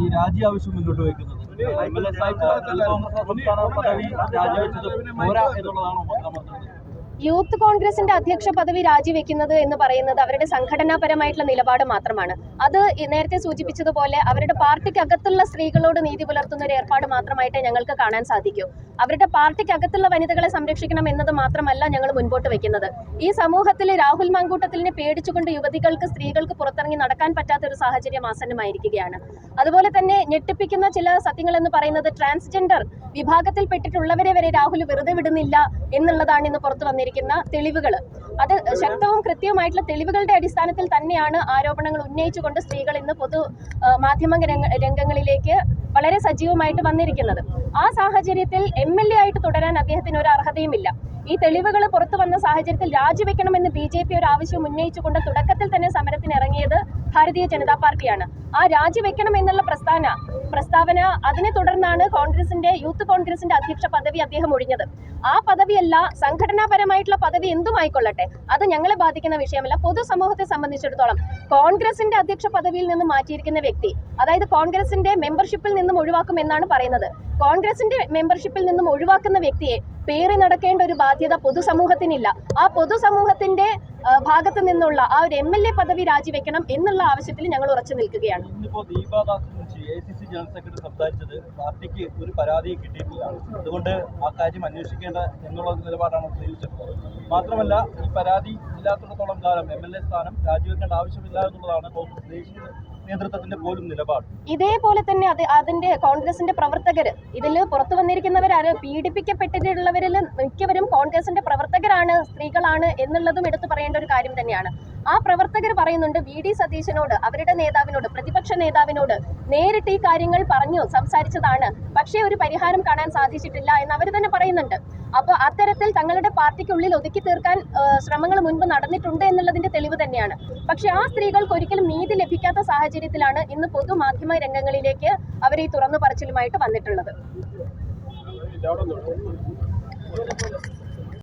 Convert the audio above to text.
ഈ രാജി ആവശ്യം മുന്നോട്ട് വയ്ക്കുന്നത്. എം എൽ എ കോൺഗ്രസ് സംസ്ഥാന പദവി രാജിവെച്ചത് പോരാ എന്നുള്ളതാണോ മുഖ്യമന്ത്രി യൂത്ത് കോൺഗ്രസിന്റെ അധ്യക്ഷ പദവി രാജിവെക്കുന്നത് എന്ന് പറയുന്നത് അവരുടെ സംഘടനാപരമായിട്ടുള്ള നിലപാട് മാത്രമാണ്. അത് നേരത്തെ സൂചിപ്പിച്ചതുപോലെ അവരുടെ പാർട്ടിക്കകത്തുള്ള സ്ത്രീകളോട് നീതി പുലർത്തുന്ന ഒരു ഏർപ്പാട് മാത്രമായിട്ടേ ഞങ്ങൾക്ക് കാണാൻ സാധിക്കൂ. അവരുടെ പാർട്ടിക്കകത്തുള്ള വനിതകളെ സംരക്ഷിക്കണം എന്നത് മാത്രമല്ല ഞങ്ങൾ മുൻപോട്ട് വെക്കുന്നത്. ഈ സമൂഹത്തിൽ രാഹുൽ മാങ്കൂട്ടത്തിലിനെ പേടിച്ചുകൊണ്ട് യുവതികൾക്ക് സ്ത്രീകൾക്ക് പുറത്തിറങ്ങി നടക്കാൻ പറ്റാത്ത ഒരു സാഹചര്യം ആസന്നമായിരിക്കുകയാണ്. അതുപോലെ തന്നെ ഞെട്ടിപ്പിക്കുന്ന ചില സത്യങ്ങൾ എന്ന് പറയുന്നത് ട്രാൻസ്ജെൻഡർ വിഭാഗത്തിൽപ്പെട്ടിട്ടുള്ളവരെ വരെ രാഹുൽ വെറുതെ വിടുന്നില്ല എന്നുള്ളതാണ് ഇന്ന് പുറത്തു വന്നിരിക്കുന്ന തെളിവുകൾ അത് ശക്തവും കൃത്യവുമായിട്ടുള്ള തെളിവുകളുടെ അടിസ്ഥാനത്തിൽ തന്നെയാണ് ആരോപണങ്ങൾ ഉന്നയിച്ചുകൊണ്ട് സ്ത്രീകൾ ഇന്ന് പൊതു മാധ്യമ രംഗങ്ങളിലേക്ക് വളരെ സജീവമായിട്ട് വന്നിരിക്കുന്നത്. ആ സാഹചര്യത്തിൽ എം എൽ എ ആയിട്ട് തുടരാൻ അദ്ദേഹത്തിന് ഒരു അർഹതയുമില്ല. ഈ തെളിവുകൾ പുറത്തു വന്ന സാഹചര്യത്തിൽ രാജിവെക്കണമെന്ന് ബി ജെ പി ഒരു ആവശ്യം ഉന്നയിച്ചുകൊണ്ട് തുടക്കത്തിൽ തന്നെ സമരത്തിന് ഇറങ്ങിയത് ഭാരതീയ ജനതാ പാർട്ടിയാണ്. ആ രാജിവെക്കണം എന്നുള്ള പ്രസ്ഥാന പ്രസ്താവന അതിനെ തുടർന്നാണ് കോൺഗ്രസിന്റെ യൂത്ത് കോൺഗ്രസിന്റെ അധ്യക്ഷ പദവി അദ്ദേഹം ഒഴിഞ്ഞത്. ആ പദവിയല്ല സംഘടനാപരമായിട്ടുള്ള പദവി എന്തുമായിക്കൊള്ളട്ടെ അത് ഞങ്ങളെ ബാധിക്കുന്ന വിഷയമല്ല. പൊതുസമൂഹത്തെ സംബന്ധിച്ചിടത്തോളം കോൺഗ്രസിന്റെ അധ്യക്ഷ പദവിയിൽ നിന്ന് മാറ്റിയിരിക്കുന്ന വ്യക്തി അതായത് കോൺഗ്രസിന്റെ മെമ്പർഷിപ്പിൽ നിന്നും ഒഴിവാക്കും എന്നാണ് പറയുന്നത്. കോൺഗ്രസിന്റെ മെമ്പർഷിപ്പിൽ നിന്നും ഒഴിവാക്കുന്ന വ്യക്തിയെ പേറി നടക്കേണ്ട ഒരു ബാധ്യത പൊതുസമൂഹത്തിനില്ല. ആ പൊതുസമൂഹത്തിന്റെ ഭാഗത്ത് നിന്നുള്ള ആ ഒരു എം എൽ എ പദവി രാജിവെക്കണം എന്നുള്ള ആവശ്യത്തിൽ ഞങ്ങൾ ഉറച്ചു നിൽക്കുകയാണ്. സംസാരിച്ചത് ഒരു പരാതി അതുകൊണ്ട് ആ കാര്യം അന്വേഷിക്കേണ്ട എന്നുള്ള നിലപാടാണ് മാത്രമല്ല ഈ പരാതി ഇല്ലാത്തിടത്തോളം കാലം എം എൽ എ സ്ഥാനം രാജിവെക്കേണ്ട ആവശ്യമില്ല എന്നുള്ളതാണ് കോൺഗ്രസ് നേതൃത്വത്തിന്റെ പോലും നിലപാട്. ഇതേപോലെ തന്നെ അത് അതിന്റെ കോൺഗ്രസിന്റെ പ്രവർത്തകര് ഇതിൽ പുറത്തു വന്നിരിക്കുന്നവരാണ് പീഡിപ്പിക്കപ്പെട്ടിട്ടുള്ളവരിൽ മിക്കവരും കോൺഗ്രസിന്റെ പ്രവർത്തകരാണ് സ്ത്രീകളാണ് എന്നുള്ളതും എടുത്തു പറയേണ്ട ഒരു കാര്യം തന്നെയാണ്. ആ പ്രവർത്തകർ പറയുന്നുണ്ട് വി. ഡി. സതീശനോട് അവരുടെ നേതാവിനോട് പ്രതിപക്ഷ നേതാവിനോട് നേരിട്ട് ഈ കാര്യങ്ങൾ പറഞ്ഞു സംസാരിച്ചതാണ്. പക്ഷേ ഒരു പരിഹാരം കാണാൻ സാധിച്ചിട്ടില്ല എന്ന് അവർ തന്നെ പറയുന്നുണ്ട്. അപ്പോൾ അത്തരത്തിൽ തങ്ങളുടെ പാർട്ടിക്കുള്ളിൽ ഒതുക്കി തീർക്കാൻ ശ്രമങ്ങൾ മുൻപ് നടന്നിട്ടുണ്ട് എന്നുള്ളതിന്റെ തെളിവ് തന്നെയാണ്. പക്ഷെ ആ സ്ത്രീകൾക്ക് ഒരിക്കലും നീതി ലഭിക്കാത്ത സാഹചര്യത്തിലാണ് ഇന്ന് പൊതുമാധ്യമ രംഗങ്ങളിലേക്ക് അവർ ഈ തുറന്നു പറച്ചിലുമായിട്ട് വന്നിട്ടുള്ളത്.